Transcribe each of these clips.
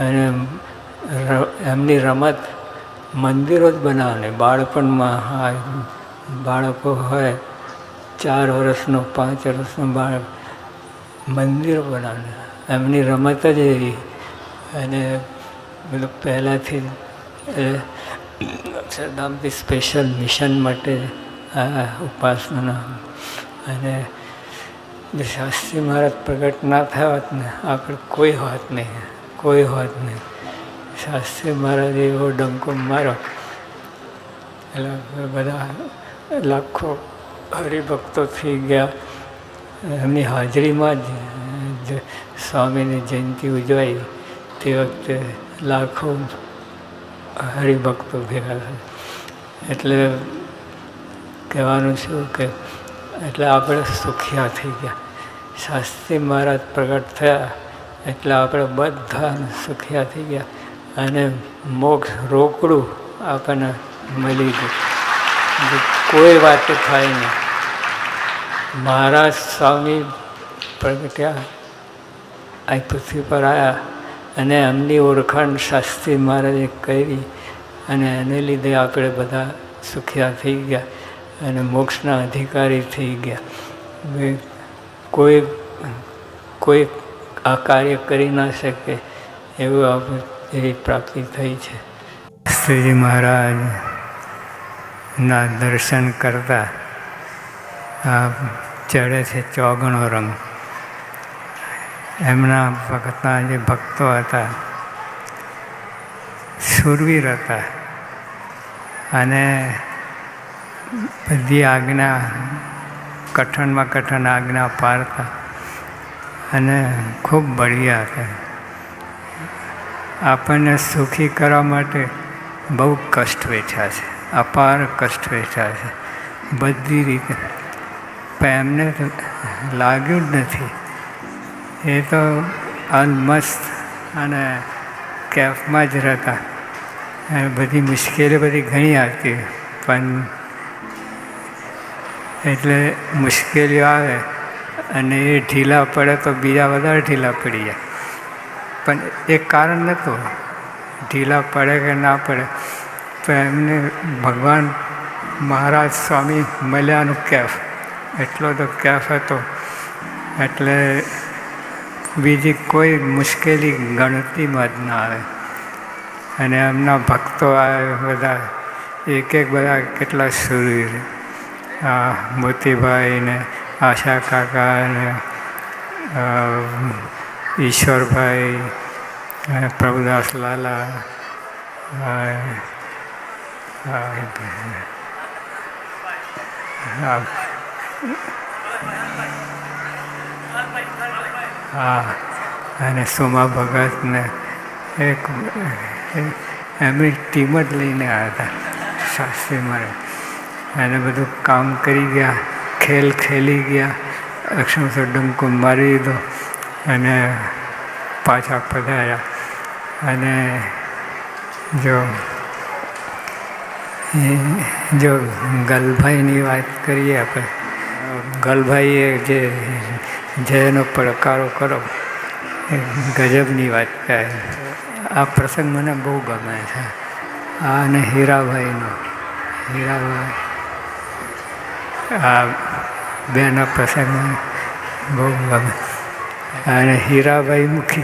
અને એમની રમત મંદિરો જ બનાવને બાળપણમાં બાળકો હોય, ચાર વર્ષનો, પાંચ વર્ષનો બાળક મંદિરો બનાવે એમની રમત જ એવી. અને મતલબ પહેલાંથી એ, અક્ષરધામથી સ્પેશિયલ મિશન માટે આ ઉપાસના અને જે શાસ્ત્રી મહારાજ પ્રગટ ના થયા હોત ને આપણે કોઈ હોત નહીં. કોઈ હોત નહીં. શાસ્ત્રી મહારાજ એવો ડંકો મારો એટલે બધા લાખો હરિભક્તો થઈ ગયા. એમની હાજરીમાં જ સ્વામીની જયંતિ ઉજવાઈ. તે વખતે લાખો હરિભક્તો ભેગા થયા. એટલે કહેવાનું શું કે, એટલે આપણે સુખિયા થઈ ગયા. શાસ્ત્રી મહારાજ પ્રગટ થયા. એટલે આપણે બધા સુખિયા થઈ ગયા અને મોક્ષ રોકડું આપણને મળી ગયું. કોઈ વાત થાય નહીં. મહારાજ સ્વામી પ્રગટ્યા, આ પૃથ્વી પર આવ્યા અને એમની ઓળખાણ શાસ્ત્રી મહારાજે કરી અને એને લીધે આપણે બધા સુખિયા થઈ ગયા અને મોક્ષના અધિકારી થઈ ગયા. કોઈ કોઈ આ કાર્ય કરી ના શકે એવું આપણે પ્રાપ્તિ થઈ છે. શ્રીજી મહારાજના દર્શન કરતા આ ચડે છે ચોગણો રંગ. એમના ભક્તના જે ભક્તો હતા, સુરવીર હતા અને બધી આજ્ઞા કઠણમાં કઠણ આજ્ઞા પાડતા અને ખૂબ બળિયા હતા આપણને સુખી કરવા માટે બહુ કષ્ટ વેઠ્યા છે. અપાર કષ્ટ વેઠ્યા છે. બધી રીતે. પણ એમને લાગ્યું જ નથી. એ તો અનમસ્ત અને કેફમાં જ રહેતા. અને બધી મુશ્કેલી બધી ઘણી આવતી પણ એટલે મુશ્કેલીઓ આવે. અને એ ઢીલા પડે તો બીજા વધારે ઢીલા પડી જાય. પણ એ કારણ નહોતું ઢીલા પડે કે ના પડે. તો એમને ભગવાન મહારાજ સ્વામી મળ્યાનું કેફ. એટલો તો કેફ હતો. એટલે બીજી કોઈ મુશ્કેલી ગણતરીમાં જ ના આવે. અને એમના ભક્તો આવે બધા. એક એક બધા કેટલા સુરવીર આ મોતીભાઈ ને આશા કાકા અને ઈશ્વરભાઈ પ્રભુદાસ લાલા હા અને સોમા ભગતને એક, એમની ટીમ જ લઈને આવ્યા હતા. શાસ્ત્રી મારે એને બધું કામ કરી ગયા. ખેલ ખેલી ગયા. અક્ષમસો ડંકો મારી દીધો અને પાછા પધાર્યા. અને જો જો ગલભાઈની વાત કરીએ આપણે, ગલભાઈએ જે જયનો પડકારો કરો, એ ગજબની વાત કહે. આ પ્રસંગ મને બહુ ગમે છે. આ અને હીરાભાઈનો. હીરાભાઈ આ બેના પ્રસંગ બહુ ગમે. અને હીરાભાઈ મુખી.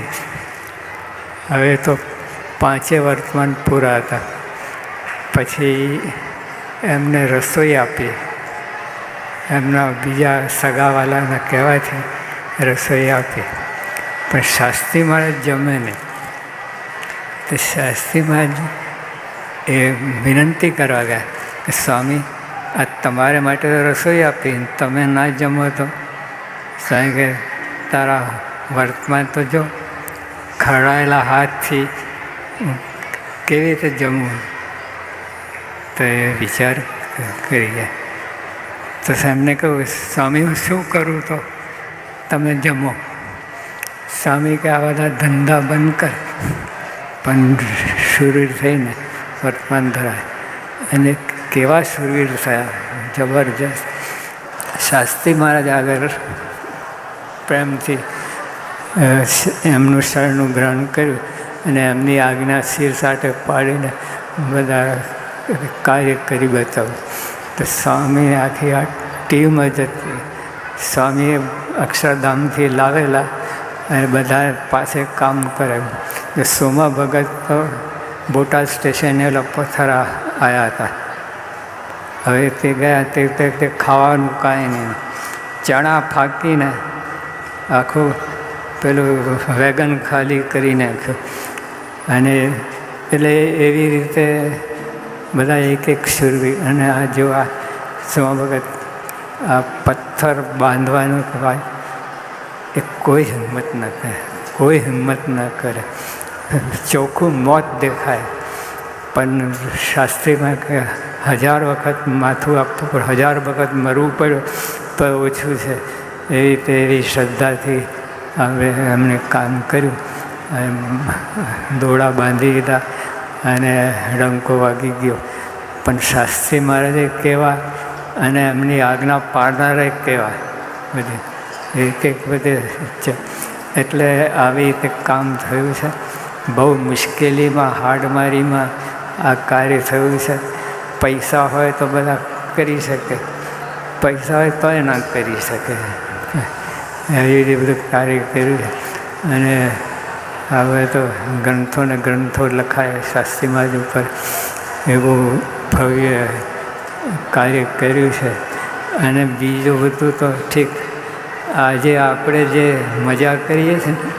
હવે તો પાંચે વર્તમાન પૂરા હતા. પછી એમને રસોઈ આપી. એમના બીજા સગાવાલાના કહેવાથી રસોઈ આપી. પણ શાસ્ત્રી મહારાજ જમે નહીં. તો શાસ્ત્રી મહારાજ એ વિનંતી કરવા ગયા કે સ્વામી આ તમારે માટે રસોઈ આપી તમે ના જમો તો. સાંઈ કે તારા વર્તમાન તો જો ખરડાયેલા હાથથી કેવી રીતે જમવું તો એ વિચાર કરી ગયા તો એમને કહ્યું સ્વામી, હું શું કરું તો તમે જમો. સ્વામી કે આ બધા ધંધા બંધ કર. પણ શરીર થઈને વર્તમાન ધરાય. અને કેવા સુરવીર થયા. જબરજસ્ત. શાસ્ત્રી મહારાજ આગળ પ્રેમથી એમનું શરણનું ગ્રહણ કર્યું અને એમની આજ્ઞા શિર સાથે પાડીને બધા કાર્ય કરી બતાવ્યું. તો સ્વામી આખી આ ટીમ જ હતી. સ્વામીએ અક્ષરધામથી લાવેલા અને બધા પાસે કામ કરાવ્યું. તો સોમા ભગત તો બોટાદ સ્ટેશને પથરા આવ્યા હતા. હવે તે ગયા તે તે ખાવાનું કાંઈ નહીં. ચણા ફાંકીને આખું પેલું વેગન ખાલી કરી નાખ્યું. અને એટલે એવી રીતે બધા એક એક સુરવી અને આ જો આ સોમા વખત આ પથ્થર બાંધવાનું કહેવાય એ કોઈ હિંમત ન કરે, કોઈ હિંમત ન કરે. ચોખ્ખું મોત દેખાય. પણ શાસ્ત્રીમાં કે હજાર વખત માથું આપતું, પણ હજાર વખત મરવું પડ્યું તો ઓછું છે. એવી રીતે એવી શ્રદ્ધાથી હવે એમણે કામ કર્યું. એમ દોડા બાંધી દીધા અને ડંકો વાગી ગયો. પણ શાસ્ત્રી મહારાજે કહેવા અને એમની આજ્ઞા પાડનારે કહેવા બધી એક એક બધે એટલે આવી રીતે કામ થયું છે. બહુ મુશ્કેલીમાં, હાડમારીમાં આ કાર્ય થયું છે. પૈસા હોય તો બધા કરી શકે. પૈસા હોય તોય ના કરી શકે. એવી રીતે બધું કાર્ય કર્યું. અને હવે તો ગ્રંથો ને ગ્રંથો લખાય શાસ્ત્રી મહારાજ ઉપર. એવું ભવ્ય કાર્ય કર્યું છે. અને બીજું બધું તો ઠીક. આજે આપણે જે મજા કરીએ છીએ ને,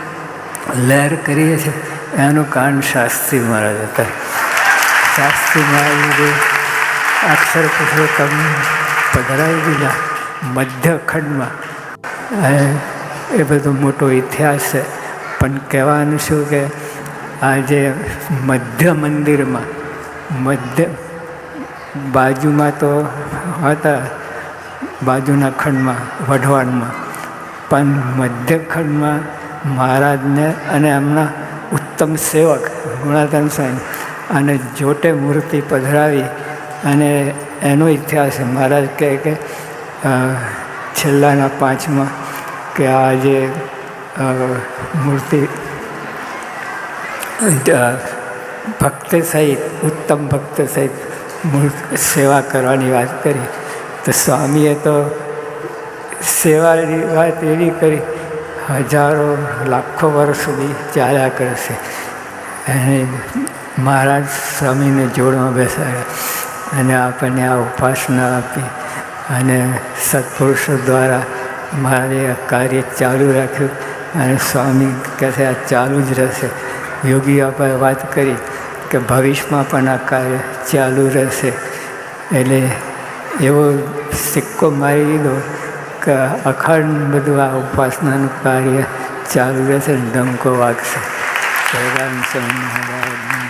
લહેર કરીએ છીએ, એનું કારણ શાસ્ત્રી મહારાજ હતા. શાસ્ત્રી મહારાજે અક્ષર પુરુષોત્તમ પધરાવી દીધા મધ્યખંડમાં એ બધો મોટો ઇતિહાસ છે. પણ કહેવાનું શું કે આજે મધ્ય મંદિરમાં, મધ્ય બાજુમાં તો હતા, બાજુના ખંડમાં, વઢવાણમાં. પણ મધ્ય ખંડમાં મહારાજને અને એમના ઉત્તમ સેવક ગુણાધન સાહેબ અને જોટે મૂર્તિ પધરાવી અને એનો ઇતિહાસ મહારાજ કહે કે છેલ્લાના પાંચમાં કે આ જે મૂર્તિ ભક્ત સહિત, ઉત્તમ ભક્ત સહિત સેવા કરવાની વાત કરી. તો સ્વામીએ તો સેવાની વાત એવી કરી, હજારો, લાખો વર્ષ સુધી ચાલ્યા કરશે. એને મહારાજ સ્વામીને જોડમાં બેસાડ્યા. અને આપણને આ ઉપાસના આપી અને સત્પુરુષો દ્વારા મારે આ કાર્ય ચાલુ રાખ્યું અને સ્વામી કહે છે, આ ચાલુ જ રહેશે. યોગી આપણે વાત કરી કે ભવિષ્યમાં પણ આ કાર્ય ચાલુ રહેશે. એટલે એવો સિક્કો મારી દીધો કે અખંડ બધું આ ઉપાસનાનું કાર્ય ચાલુ રહેશે, ડંકો વાગશે. સ્વામી મહારાજ.